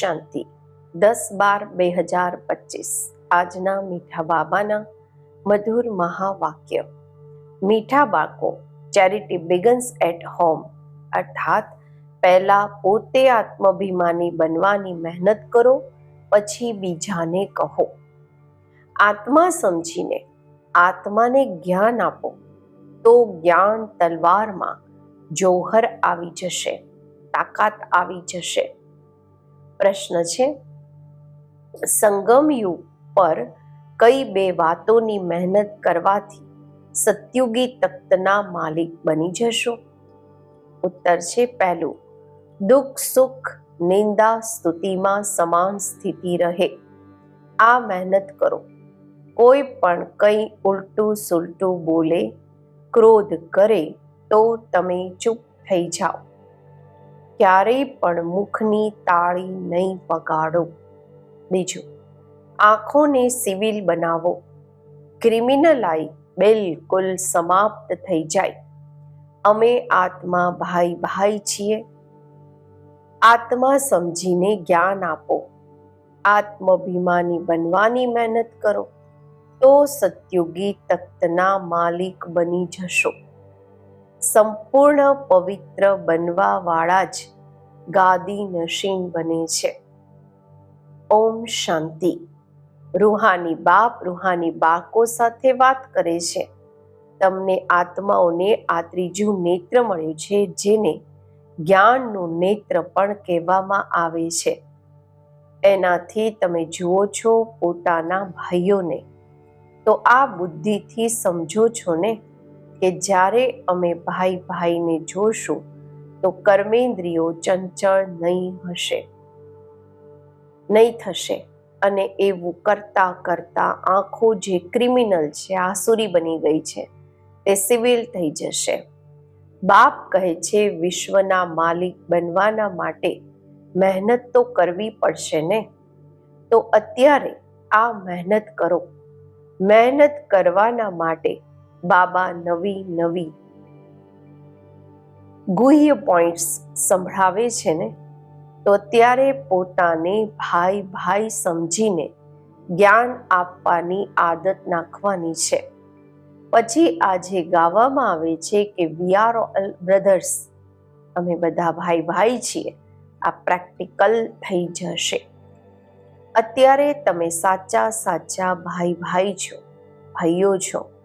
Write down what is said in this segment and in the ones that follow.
શાંતિ. દસ બાર બે હજાર પચીસ. આજના મીઠા બાબાના મધુર મહાવાક્ય. મીઠા બાળકો, ચેરિટી બિગન્સ એટ હોમ. અર્થાત, પહેલા પોતે આત્માભિમાની બનવાની મહેનત કરો, પછી બીજાને કહો. આત્મા સમજીને, આત્માને જ્ઞાન આપો. તો જ્ઞાન તલવારમાં જોહર આવી જશે, તાકાત આવી જશે. પ્રશ્ન છે. સંગમ યુગ પર કઈ બે વાતોની મહેનત કરવાથી સત્યુગી તખ્તના માલિક બની જશો? ઉત્તર છે પહેલું. દુઃખ, સુખ, નિંદા સ્તુતિમાં સમાન સ્થિતિ રહે. આ મહેનત કરો. કોઈ પણ કંઈ ઉલટું સુલટું બોલે, ક્રોધ કરે તો તમે ચૂપ થઈ જાઓ. ક્યારેય પણ મુખની તાળી નહીં પગાડો બીજું, આંખોને સિવિલ બનાવો. ક્રિમિનલાઈ બિલકુલ સમાપ્ત થઈ જાય. અમે આત્મા ભાઈ ભાઈ છીએ. આત્મા સમજીને જ્ઞાન આપો. આત્મભિમાની બનવાની મહેનત કરો. તો સત્યુગી તખ્તના માલિક બની જશો. સંપૂર્ણ પવિત્ર બનવાવાળા જ ગાદી નશીન બને છે. ઓમ શાંતિ. રૂહાની બાપ રૂહાની બાકો સાથે વાત કરે છે. તમને આત્માઓને આ ત્રીજું નેત્ર મળ્યું છે, જેને જ્ઞાનનું નેત્ર પણ કહેવામાં આવે છે. એનાથી તમે જુઓ છો પોતાના ભાઈઓને. તો આ બુદ્ધિથી સમજો છો ને? કે જ્યારે અમે ભાઈ ભાઈને જોશું, તો કર્મેન્દ્રિયો ચંચળ નહીં હશે. નહીં થશે અને એવું કરતા કરતા આંખો જે ક્રિમિનલ છે, આસુરી બની ગઈ છે, તે સિવિલ થઈ જશે. બાપ કહે છે, વિશ્વના માલિક બનવાના માટે મહેનત તો કરવી પડશે ને? તો અત્યારે આ મહેનત કરો. મહેનત કરવાના માટે બાબા નવી નવી ગુહ્ય પોઈન્ટ્સ સંભળાવે છે ને? તો ત્યારે પોતાને ભાઈ ભાઈ સમજીને જ્ઞાન આપવાની આદત નાખવાની છે. પછી આજે ગાવામાં આવે છે કે વી આર ઓલ બ્રધર્સ અમે બધા ભાઈ ભાઈ છીએ. આ પ્રેક્ટિકલ થઈ જશે. અત્યારે તમે સાચા સાચા ભાઈ ભાઈ છો, ભાઈઓ છો.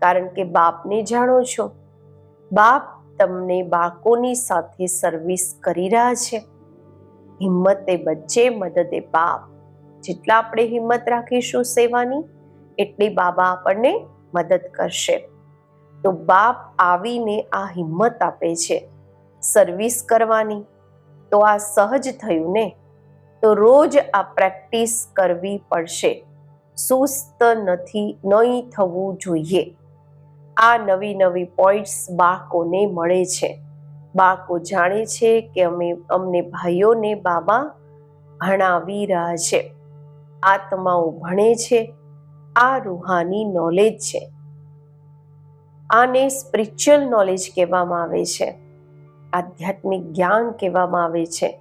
કારણ કે બાપને જાણો છો. બાપ તમને બાળકોની સાથે સર્વિસ કરી રહ્યા છે. હિંમતે બચ્ચે મદદે બાપ. જેટલા આપણે હિંમત રાખીશું સેવાની, એટલી બાબા આપણને મદદ કરશે. તો બાપ આવીને આ હિંમત આપે છે સર્વિસ કરવાની. તો આ સહજ થયું ને? તો રોજ આ પ્રેક્ટિસ કરવી પડશે. સુસ્ત નથી, નહીં થવું જોઈએ. આ નવી નવી પોઈન્ટ્સ બાળકોને મળે છે. બાળકો જાણે છે કે અમે, અમને ભાઈઓને બાબા ભણાવી રહ્યા છે. આત્માઓ ભણે છે. આ રૂહાની નોલેજ છે. આને સ્પિરિચ્યુઅલ નોલેજ કહેવામાં આવે છે. આધ્યાત્મિક જ્ઞાન કહેવામાં આવે છે.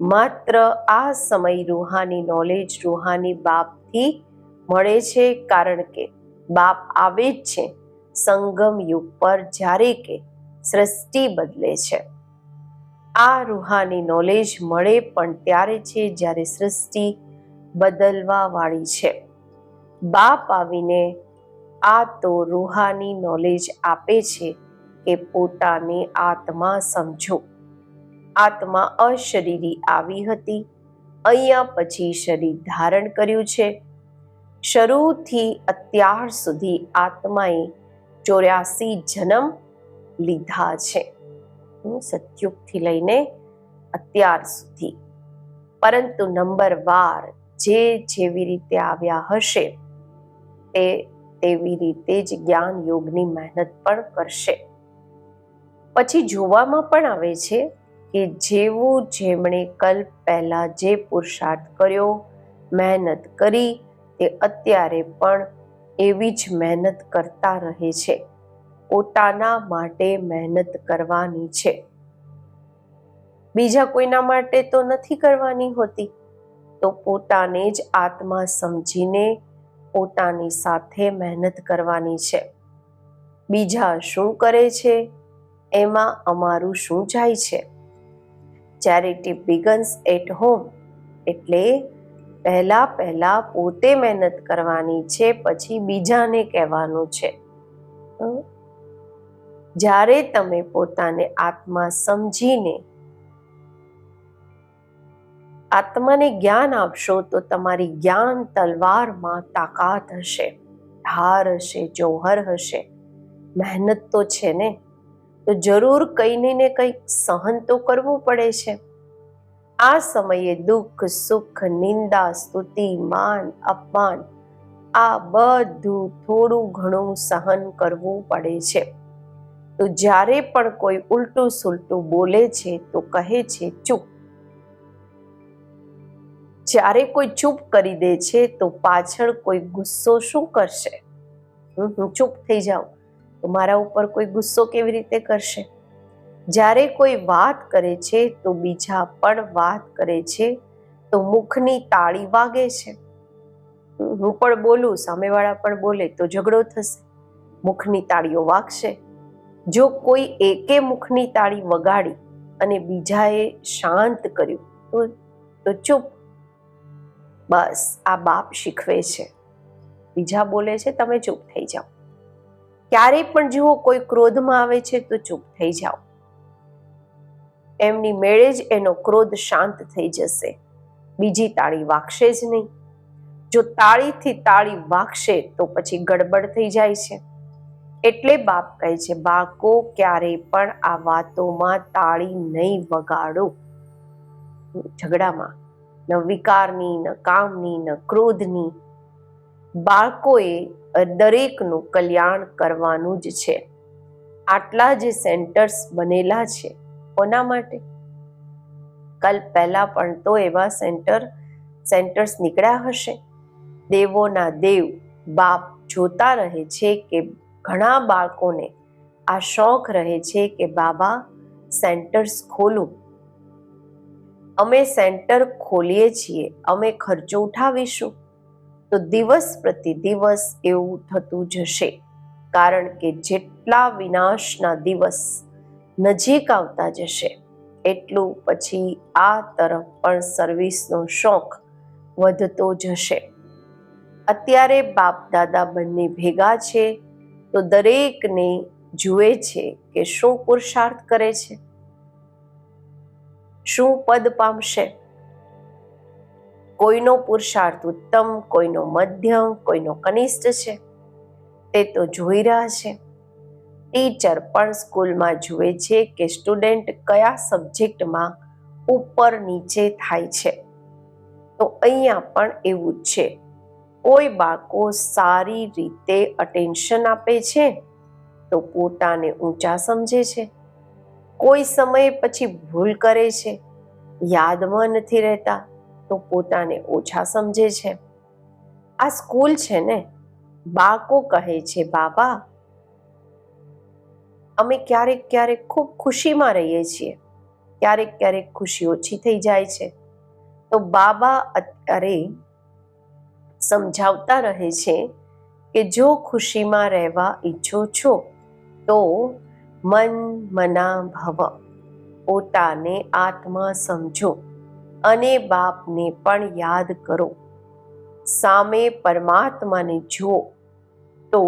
માત્ર આ સમય રૂહાની નોલેજ રૂહાની બાપથી મળે છે કારણ કે બાપ આવે જ છે. સંગમ યુગ પર જ્યારે કે સૃષ્ટિ બદલે છે. આ રૂહાની નોલેજ મળે પણ ત્યારે છે જ્યારે સૃષ્ટિ બદલવા વાળી છે. બાપ આવીને આ તો રૂહાની નોલેજ આપે છે કે પોતાને આત્મા સમજો. આત્મા અશરીરી આવી હતી. અહીંયા પછી શરીર ધારણ કર્યું છે. શરૂથી અત્યાર સુધી આત્માએ ચોર્યાસી જન્મ લીધા છે. સત્યુગથી લઈને અત્યાર સુધી. પરંતુ નંબર વાર જે જેવી રીતે આવ્યા હશે, તે તેવી રીતે જ જ્ઞાન યોગની મહેનત પણ કરશે. પછી જોવામાં પણ આવે છે કે જેવું જેમણે કલ્પ પહેલા જે પુરુષાર્થ કર્યો, મહેનત કરી, તે અત્યારે પણ એવી જ મહેનત કરતા રહે છે. પોતાના માટે મહેનત કરવાની છે. બીજા કોઈના માટે તો નથી કરવાની હોતી. તો પોતાને જ આત્મા સમજીને પોતાની સાથે મહેનત કરવાની છે. બીજા શું કરે છે? એમાં અમારું શું જાય છે? ચેરિટી બિગન્સ એટ હોમ એટલે પહેલા પહેલા પોતે મહેનત કરવાની છે, પછી બીજાને કહેવાનું છે. જ્યારે તમે પોતાને આત્મા સમજીને આત્માને જ્ઞાન આપશો, તો તમારી જ્ઞાન તલવારમાં તાકાત હશે, ધાર હશે, જોહર હશે. મહેનત તો છે ને? તો જરૂર કંઈ ને કંઈક સહન તો કરવું પડે છે. આ સમયે દુઃખ, સુખ, નિંદા, સ્તુતિ, માન, અપમાન, આ બધું થોડું ઘણું સહન કરવું પડે છે. તો જ્યારે પણ કોઈ ઉલટું સુલટું બોલે છે, તો કહે છે, ચૂપ. જ્યારે કોઈ ચૂપ કરી દે છે, તો પાછળ કોઈ ગુસ્સો શું કરશે? હું ચૂપ થઈ જાઉં તો મારા ઉપર કોઈ ગુસ્સો કેવી રીતે કરશે? જ્યારે કોઈ વાત કરે છે, તો બીજા પણ વાત કરે છે, તો મુખની તાળી વાગે છે. હું પણ બોલું, સામેવાળા પણ બોલે, તો ઝઘડો થશે. મુખની તાળીઓ વાગશે. જો કોઈ એકે મુખની તાળી વગાડી અને બીજાએ શાંત કર્યું, તો તો ચૂપ. બસ, આ બાપ શીખવે છે. બીજા બોલે છે, તમે ચૂપ થઈ જાઓ. ક્યારેય પણ જુઓ, કોઈ ક્રોધમાં આવે છે, તો ચૂપ થઈ જાઓ. એમની મેળે જ એનો ક્રોધ શાંત થઈ જશે. બીજી તાળી વાગશે જ નહીં. જો તાળીથી તાળી વાગશે તો પછી ગડબડ થઈ જાય છે. એટલે બાપ કહે છે, બાળકો, ક્યારેય પણ આ વાતોમાં તાળી નહીં વગાડો. ઝઘડામાં. ન વિકારની, ન કામની, ન ક્રોધની. બાળકોએ દરેકનું કલ્યાણ કરવાનું જ છે. આટલા જે સેન્ટર્સ બનેલા છે. કોના માટે? કલ પહેલા પણ તો એવા સેન્ટર, સેન્ટર્સ નીકળ્યા હશે. દેવોના દેવ બાપ જોતા રહે છે કે ઘણા બાળકોને આ શોખ રહે છે કે બાબા સેન્ટર્સ ખોલું. અમે સેન્ટર ખોલીએ છીએ, અમે ખર્ચો ઉઠાવીશું. તો દિવસ પ્રતિ દિવસ એવું થતું જશે. કારણ કે જેટલા વિનાશના દિવસ નજીક આવતા જશે. એટલું પછી આ તરફ પણ સર્વિસનો શોખ વધતો જશે. અત્યારે બાપ દાદા બંને ભેગા છે, તો દરેકને જુએ છે કે શું પુરુષાર્થ કરે છે. શું પદ પામશે? કોઈનો પુરુષાર્થ ઉત્તમ, કોઈનો મધ્યમ, કોઈનો કનિષ્ઠ છે. તે તો જોઈ રહ્યા છે. ટીચર પણ સ્કૂલમાં જુએ છે કે સ્ટુડન્ટ કયા સબ્જેક્ટમાં ઉપર નીચે થાય છે. તો અહીંયા પણ એવું જ છે. કોઈ બાળકો સારી રીતે અટેન્શન આપે છે તો પોતાને ઊંચા સમજે છે. કોઈ સમય પછી ભૂલ કરે છે, યાદમાં નથી રહેતા તો પોતાને ઓછા સમજે છે. આ સ્કૂલ છે ને? બાળકો કહે છે, બાબા અમે ક્યારેક ક્યારેક ખૂબ ખુશીમાં રહીએ છીએ. ક્યારેક ક્યારેક ખુશી ઓછી થઈ જાય છે. તો બાબા અત્યારે સમજાવતા રહે છે કે જો ખુશીમાં રહેવા ઈચ્છો છો, તો મન મના ભવ પોતાને આત્મા સમજો અને બાપને પણ યાદ કરો. સામે પરમાત્માને જુઓ, તો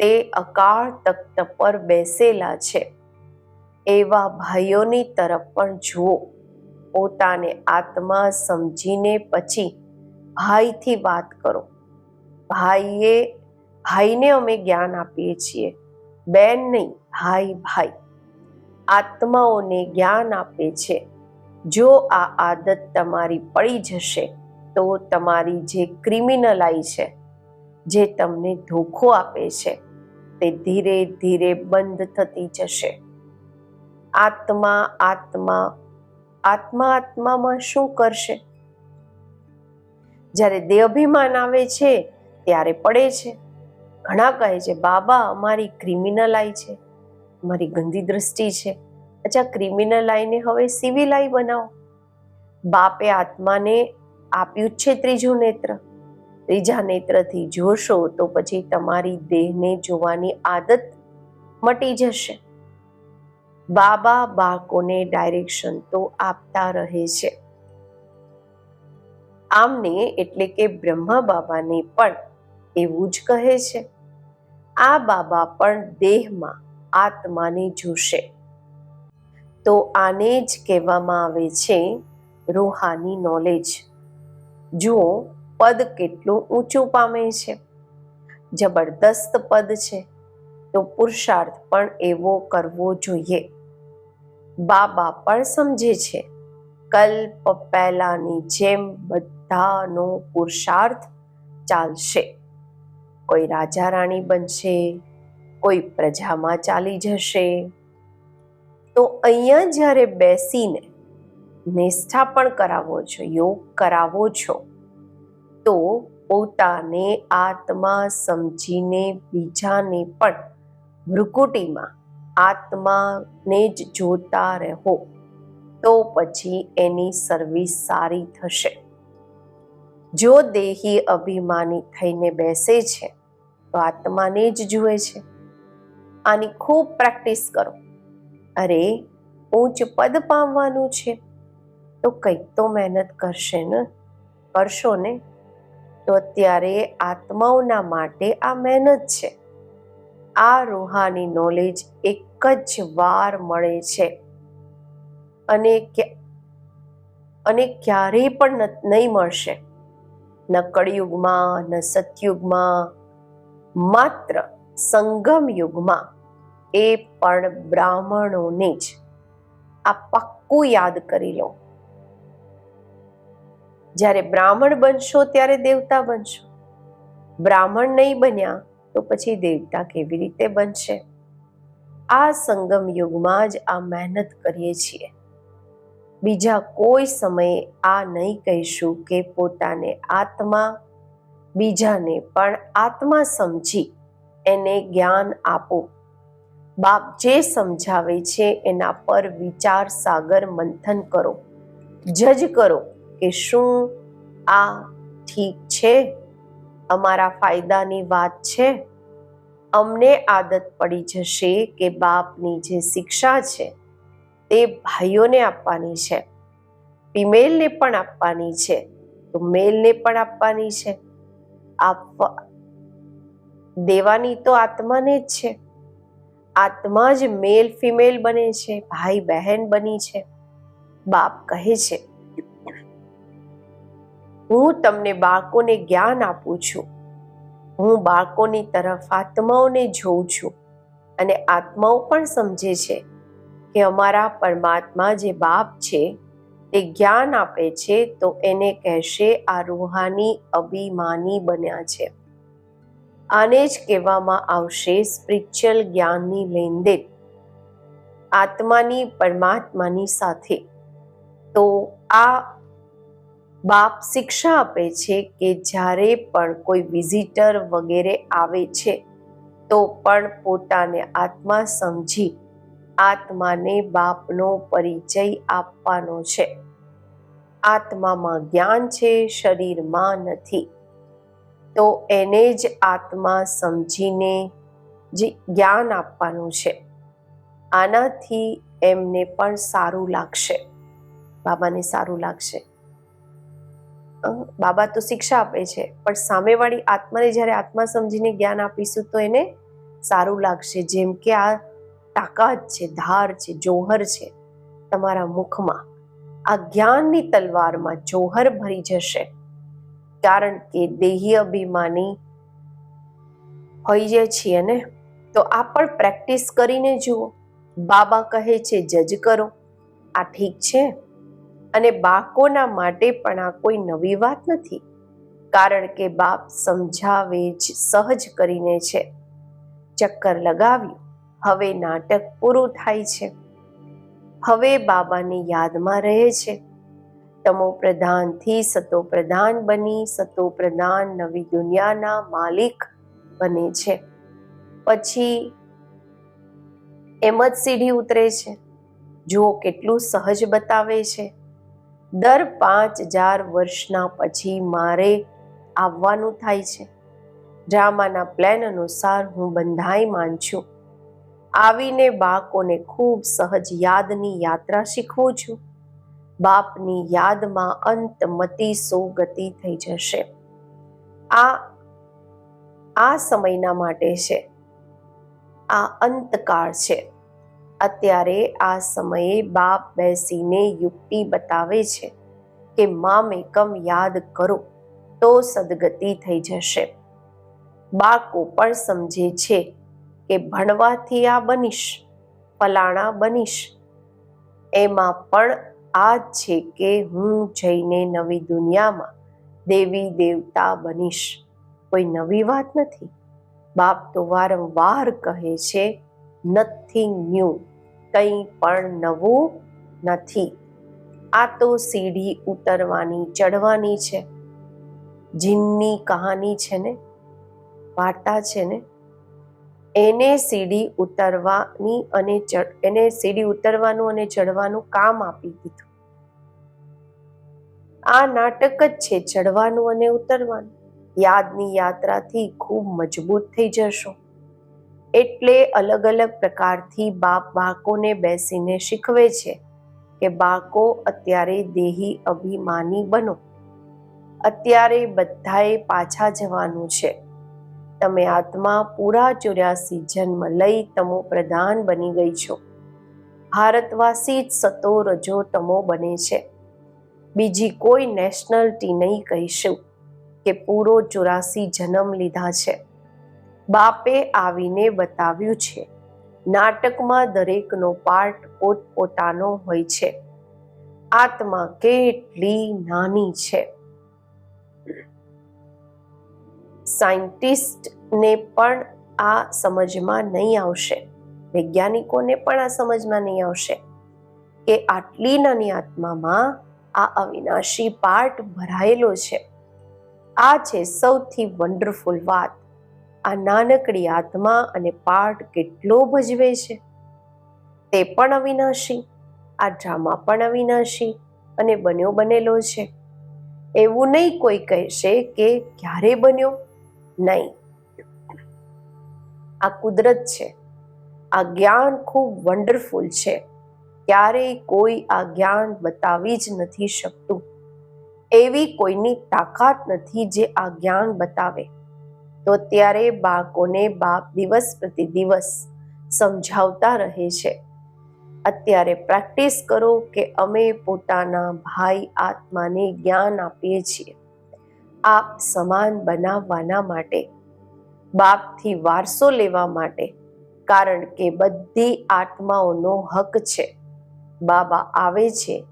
તે અકાળ તખ્ત પર બેસેલા છે. એવા ભાઈઓની તરફ પણ જુઓ. પોતાને આત્મા સમજીને પછી ભાઈથી વાત કરો. ભાઈએ, ભાઈને અમે જ્ઞાન આપીએ છીએ. બેન નહીં, ભાઈ ભાઈ. આત્માઓને જ્ઞાન આપે છે. જો આ આદત તમારી પડી જશે, તો તમારી જે ક્રિમિનલાઈ છે, જે તમને ધોખો આપે છે તે ધીરે ધીરે બંધ થતી જશે. આત્મા આત્મા આત્મા, આત્મામાં શું કરશે? જ્યારે દેહભિમાન આવે છે, ત્યારે પડે છે. ઘણા કહે છે, બાબા, અમારી ક્રિમિનલ આઈ છે. મારી ગંદી દ્રષ્ટિ છે. અચ્છા, ક્રિમિનલ આઈને હવે સિવિલ આઈ બનાવો. બાપે આત્માને આપ્યું છે ત્રીજું નેત્ર. ત્રીજા નેત્રથી જોશો તો પછી તમારી દેહને જોવાની આદત મટી જશે. બાબા બાળકોને ડાયરેક્શન તો આપતા રહે છે. આમને એટલે કે બ્રહ્મા બાબાને પણ એવું જ કહે છે. આ બાબા પણ દેહમાં આત્માને જોશે. તો આને જ કહેવામાં આવે છે રૂહાની નોલેજ જુઓ પદ કેટલું ઊંચું પામે છે? જબરદસ્ત પદ છે. તો પુરુષાર્થ પણ એવો કરવો જોઈએ. બાબા પણ સમજે છે. કલ્પ પહેલાની જેમ બધાનો પુરુષાર્થ ચાલશે. કોઈ રાજા રાણી બનશે, કોઈ પ્રજામાં ચાલી જશે. તો અહીંયા જ્યારે બેસીને નિષ્ઠા પણ કરાવો છો, યોગ કરાવો છો તો પોતાને આત્મા સમજીને બીજાને પણ ભ્રુકુટીમાં આત્માને જ જોતા રહો, તો પછી એની સર્વિસ સારી થશે. જો દેહી અભિમાની થઈને બેસે છે, તો આત્માને જ જુએ છે. આની ખૂબ પ્રેક્ટિસ કરો. અરે, ઊંચ પદ પામવાનું છે, તો કંઈક તો મહેનત કરશે ને, કરશો ને? તો અત્યારે આત્માઓના માટે આ મહેનત છે. આ રૂહાની નોલેજ એક જ વાર મળે છે. અને અને ક્યારેય પણ નહીં મળશે. ન કળિયુગમાં, ન સતયુગમાં, માત્ર સંગમ યુગમાં એ પણ બ્રાહ્મણોને જ. આ પાક્કું યાદ કરી લો જ્યારે બ્રાહ્મણ બનશો ત્યારે દેવતા બનશો. બ્રાહ્મણ નહીં બન્યા તો પછી દેવતા કેવી રીતે બનશે? આ સંગમ યુગમાં જ આ મહેનત કરીએ છીએ. બીજા કોઈ સમયે આ નહીં કહીશું કે પોતાને આત્મા, બીજાને પણ આત્મા સમજી એને જ્ઞાન આપો. બાપ જે સમજાવે છે એના પર વિચાર સાગર મંથન કરો. જજ કરો. કે શું આ ઠીક છે? અમારા ફાયદાની વાત છે. અમને આદત પડી જશે કે બાપની જે શિક્ષા છે તે ભાઈઓને આપવાની છે. ફિમેલને પણ આપવાની છે. તો મેલને પણ આપવાની છે. આપવા દેવાની તો આત્માને જ છે. આત્મા જ મેલ ફિમેલ બને છે, ભાઈ બહેન બની છે. બાપ કહે છે હું તમને બાળકોને જ્ઞાન આપું છું. હું બાળકોની તરફ આત્માઓને જોઉં છું અને આત્માઓ પણ સમજે છે કે અમારા પરમાત્મા જે બાપ છે તે જ્ઞાન આપે છે તો એને કહેશે આ રૂહાની અભિમાની બન્યા છે. આને જ કહેવામાં આવશે સ્પિરિચ્યુઅલ જ્ઞાનની લેનદેન. આત્માની પરમાત્માની સાથે. તો આ બાપ શિક્ષા આપે છે કે જ્યારે પણ કોઈ વિઝિટર વગેરે આવે છે, તો પણ પોતાને આત્મા સમજી આત્માને બાપનો પરિચય આપવાનો છે. આત્મામાં જ્ઞાન છે, શરીરમાં નથી. તો એને જ આત્મા સમજીને જે જ્ઞાન આપવાનું છે. આનાથી એમને પણ સારું લાગશે. બાબાને સારું લાગશે. બાબા તો શિક્ષા આપે છે, પણ સામેવાળી આત્માને જ્યારે આત્મા સમજીને જ્ઞાન આપીશું તો એને સારું લાગશે. જેમ કે આ તાકાત છે, ધાર છે, જોહર છે તમારા મુખમાં. આ જ્ઞાનની તલવારમાં જોહર ભરી જશે. કારણ કે દેહી અભિમાની હોઈ જાય છીએ ને, તો આ પણ પ્રેક્ટિસ કરીને જુઓ. બાબા કહે છે, જજ કરો. આ ઠીક છે? અને બાળકોના માટે પણ આ કોઈ નવી વાત નથી. કારણ કે બાપ સમજાવે જ, સહજ કરીને છે. ચક્કર લગાવ્યું. હવે નાટક પૂરું થાય છે. હવે બાબાની યાદમાં રહે છે. તમો પ્રધાનથી સતો પ્રધાન બની, સતો પ્રધાન નવી દુનિયાના માલિક બને છે. પછી એમ જ સીડી ઉતરે છે. જુઓ કેટલું સહજ બતાવે છે. દર પાંચ હજાર વર્ષના પછી મારે આવવાનું થાય છે. ડ્રામાના પ્લાન અનુસાર હું બંધાઈમાન છું. આવીને બાળકોને ખૂબ સહજ યાદની યાત્રા શીખવું છું. બાપની યાદમાં અંતમતી સોગતિ થઈ જશે. આ આ સમયના માટે છે. આ અંતકાળ છે. અત્યારે આ સમયે બાપ બેસીને યુક્તિ બતાવે છે કે મામેકમ યાદ કરો, તો સદગતિ થઈ જશે. બાળકો પણ સમજે છે કે, ભણવાથી આ બનીશ, ફલાણા બનીશ. એમાં પણ આ છે કે, હું જઈને નવી દુનિયામાં દેવી દેવતા બનીશ. કોઈ નવી વાત નથી. બાપ તો વારંવાર કહે છે નથિંગ ન્યૂ કંઈ પણ નવું નથી. આ તો સીડી ઉતરવાની ચડવાની છે. જીનની કહાની છે ને, વાર્તા છે ને, એને સીડી ઉતરવાની અને એને સીડી ઉતરવાનું અને ચડવાનું કામ આપી દીધું. આ નાટક જ છે ચડવાનું અને ઉતરવાનું. યાદની યાત્રાથી ખૂબ મજબૂત થઈ જશો. એટલે અલગ અલગ પ્રકારથી બાપ બાળકોને બેસીને શીખવે છે કે બાળકો અત્યારે દેહી અભિમાની બનો. અત્યારે બધાએ પાછા જવાનું છે. તમે આત્મા પૂરા ચોર્યાસી જન્મ લઈ તમો પ્રધાન બની ગઈ છો. ભારતવાસી જ સતો રજો તમો બને છે. બીજી કોઈ નેશનલિટી નહીં કહીશું કે પૂરો ચોરાસી જન્મ લીધા છે. બાપે આવીને બતાવ્યું છે. નાટકમાં દરેકનો પાર્ટ પોતપોતાનો હોય છે. આત્મા કેટલી નાની છે. સાયન્ટિસ્ટને પણ આ સમજમાં નહીં આવશે. વૈજ્ઞાનિકોને પણ આ સમજમાં નહીં આવશે કે આટલી નાની આત્મામાં આ અવિનાશી પાર્ટ ભરાયેલો છે. આ છે સૌથી વન્ડરફુલ વાત. આ નાનકડી આત્મા અને પાર્ટ કેટલો ભજવે છે? તે પણ અવિનાશી, આ ડ્રામા પણ અવિનાશી અને બન્યો બનેલો છે. એવું નહીં કોઈ કહેશે કે ક્યારે બન્યો? નહીં. આ કુદરત છે. આ જ્ઞાન ખૂબ વન્ડરફુલ છે. ક્યારેય કોઈ આ જ્ઞાન બતાવી જ નથી શકતું. એવી કોઈની તાકાત નથી જે આ જ્ઞાન બતાવે. તો ત્યારે બાળકોને બાપ દિવસ પ્રતિ દિવસ સમજાવતા રહે છે. અત્યારે પ્રેક્ટિસ કરો કે અમે પોતાના ભાઈ આત્માને જ્ઞાન આપીએ છીએ. આપ સમાન બનાવવાના માટે, બાપથી વારસો લેવા માટે, કારણ કે બધી આત્માઓનો હક છે. બાબા આવે છે,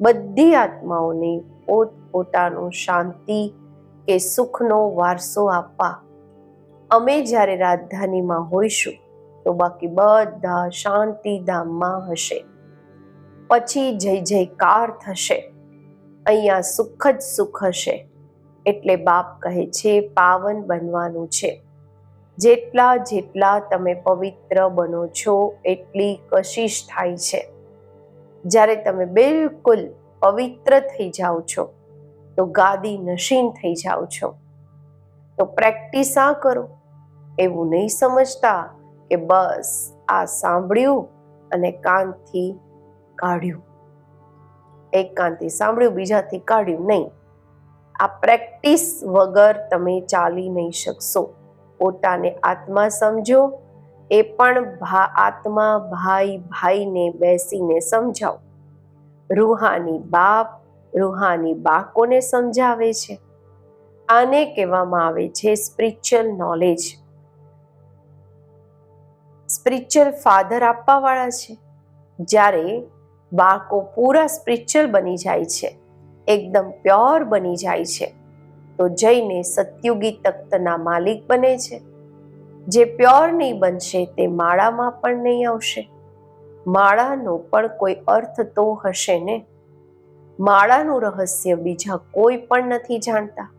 બધી આત્માઓને પોત પોતાનું શાંતિ કે સુખનો વારસો આપવા. અમે જ્યારે રાજધાનીમાં હોઈશું, તો બાકી બધા શાંતિધામમાં હશે. પછી જય જયકાર થશે. અહીંયા સુખ જ સુખ હશે. એટલે બાપ કહે છે, પાવન બનવાનું છે. જેટલા જેટલા તમે પવિત્ર બનો છો, એટલી કશિશ થાય છે. જ્યારે તમે બિલકુલ પવિત્ર થઈ જાઓ છો, તો ગાદી નશીન થઈ જાઓ છો. તો પ્રેક્ટિસ આ કરો. એવું નહીં સમજતા કે બસ આ સાંભળ્યું અને કાનથી કાઢ્યું. એક કાનથી સાંભળ્યું, બીજાથી કાઢ્યું નહીં. આ પ્રેક્ટિસ વગર તમે ચાલી નહીં શકશો. પોતાને આત્મા સમજો, એ પણ આત્મા ભાઈ ભાઈને બેસીને સમજાવો. રૂહાની બાપ રૂહાની બાકોને સમજાવે છે. આને કહેવામાં આવે છે સ્પિરિચ્યુઅલ નોલેજ સ્પિરિચ્યુઅલ ફાધર આપવાવાળા છે. જ્યારે બાળકો પૂરા સ્પિરિચ્યુઅલ બની જાય છે, એકદમ પ્યોર બની જાય છે, તો જઈને સત્યુગી તખ્તના માલિક બને છે. જે પ્યોર નહીં બનશે તે માળામાં પણ નહીં આવશે. માળાનો પણ કોઈ અર્થ તો હશે ને? માળાનું રહસ્ય બીજા કોઈ પણ નથી જાણતા.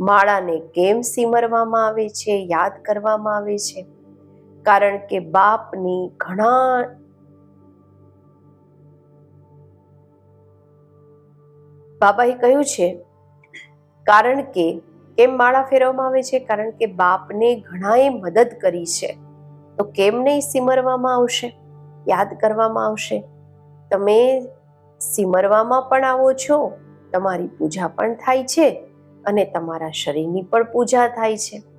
માળાને કેમ સિમરવામાં આવે છે, યાદ કરવામાં આવે છે? કારણ કે બાપની ઘણા બાબાએ કહ્યું છે, કારણ કે કેમ માળા ફેરવવામાં આવે છે? કારણ કે બાપને ઘણાએ મદદ કરી છે. તો કેમ નહીં સિમરવામાં આવશે? યાદ કરવામાં આવશે. તમે સિમરવામાં પણ આવો છો, તમારી પૂજા પણ થાય છે અને તમારા શરીરની પણ પૂજા થાય છે.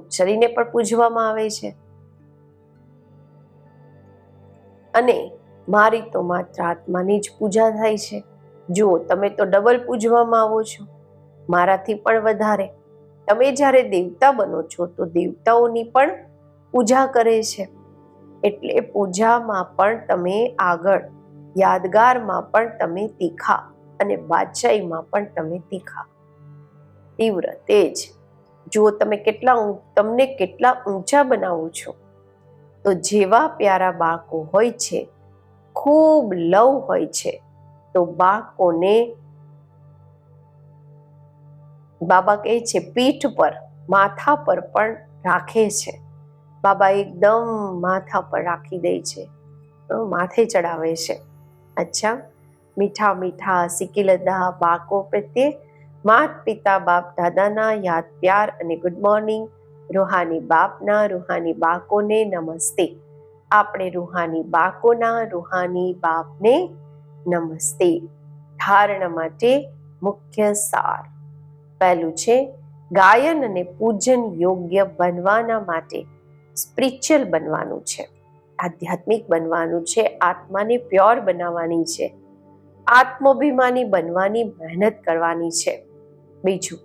શરીરને પણ પૂજવામાં આવે છે. અને મારી તો માત્ર આત્માની જ પૂજા થાય છે. જુઓ, તમે તો ડબલ પૂજવામાં આવો છો. મારાથી પણ વધારે. તમે જ્યારે દેવતા બનો છો, તો દેવતાઓની પણ પૂજા કરે છે. એટલે પૂજામાં પણ તમે આગળ, યાદગારમાં પણ તમે તીખા અને બાદશાહીમાં પણ તમે તીખા. તીવ્ર, તેજ. જુઓ તમે કેટલા તમને કેટલા ઊંચા બનાવો છો. તો જેવા પ્યારા બાળકો હોય છે, ખૂબ લવ હોય છે, તો બાળકોને બાબા કહે છે, પીઠ પર, માથા પર પણ રાખે છે. બાબા એકદમ માથા પર રાખી દે છે. માથે ચડાવે છે. અચ્છા, મીઠા મીઠા સિકિલદા બાળકો પ્રત્યે માત પિતા બાપ દાદાના યાદ પ્યાર અને ગુડ મોર્નિંગ રૂહાની બાપના, રૂહાની બાળકોને નમસ્તે. આપણે રૂહાની બાળકોના રૂહાની બાપને નમસ્તે. ધારણ માટે મુખ્ય સાર. પહેલું છે, ગાયન અને પૂજન યોગ્ય બનવાના માટે સ્પિરિચ્યુઅલ બનવાનું છે. આધ્યાત્મિક બનવાનું છે, આત્માને પ્યોર બનાવવાની છે. આત્માભિમાની બનવાની મહેનત કરવાની છે. બીજું.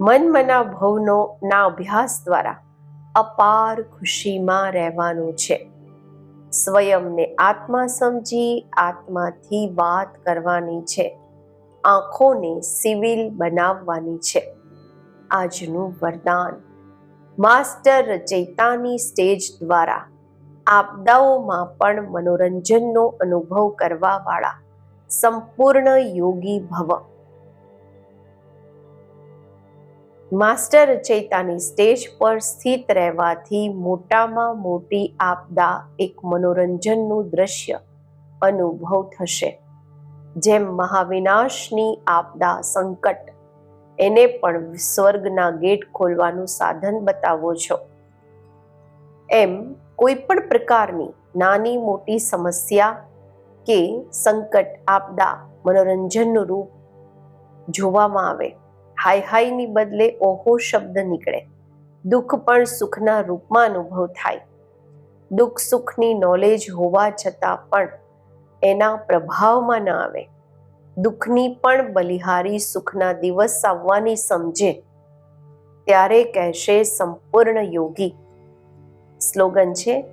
મન મના ભવનો ના અભ્યાસ દ્વારા અપાર ખુશીમાં રહેવાનું છે. સ્વયંને આત્મા સમજી આત્માથી વાત કરવાની છે. આંખોને સિવિલ બનાવવાની છે. આજનું વરદાન. માસ્ટર રચયિતાની સ્ટેજ દ્વારા આપદાઓમાં પણ મનોરંજનનો અનુભવ કરવાવાળા સંપૂર્ણ યોગી ભવ. માસ્ટર ચૈતાની સ્ટેજ પર સ્થિત રહેવાથી મોટામાં મોટી આપદા એક મનોરંજનનું દ્રશ્ય અનુભવ થશે. જેમ મહાવિનાશની આપદા સંકટ, એને પણ સ્વર્ગના ગેટ ખોલવાનું સાધન બતાવો છો. એમ કોઈ પણ પ્રકારની નાની મોટી સમસ્યા કે સંકટ, આપદા, મનોરંજનનું રૂપ જોવામાં આવે. હાય હાયની બદલે ઓહો શબ્દ નીકળે. દુઃખ પણ સુખના રૂપમાં અનુભવ થાય. દુઃખ સુખની નોલેજ હોવા છતાં પણ એના પ્રભાવમાં ન આવે. દુઃખની પણ બલિહારી સુખના દિવસ આવવાની સમજે. ત્યારે કહેશે સંપૂર્ણ યોગી. સ્લોગન છે,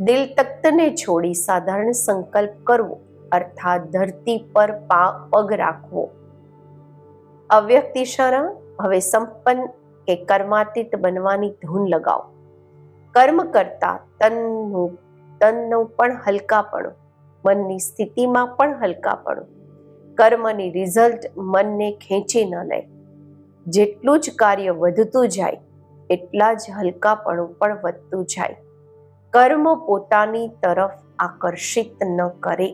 દિલ તખ્તને છોડી સાધારણ સંકલ્પ કરવો, અર્થાત ધરતી પર પા પગ રાખવો. અવ્યક્ત ઇશારા હવે સંપન્ન કે કર્માતીત બનવાની ધૂન લગાવો. કર્મ કરતા તનનું તનનું પણ હલકાપણું મનની સ્થિતિમાં પણ હલકાપણું કર્મની રિઝલ્ટ મનને ખેંચી ન લે. જેટલું જ કાર્ય વધતું જાય, એટલા જ હલકાપણું પણ વધતું જાય. કર્મ પોતાની તરફ આકર્ષિત ન કરે.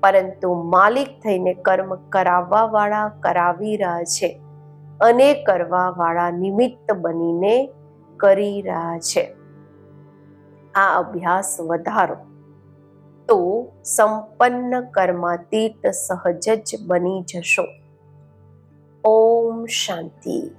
પરંતુ માલિક થઈને કર્મ કરાવવા વાળા કરાવી રહ્યા છે અને કરવા વાળા નિમિત્ત બનીને કરી રહ્યા છે. આ અભ્યાસ વધારો. તો સંપન્ન કર્માતીત સહજ જ બની જશો. ઓમ શાંતિ.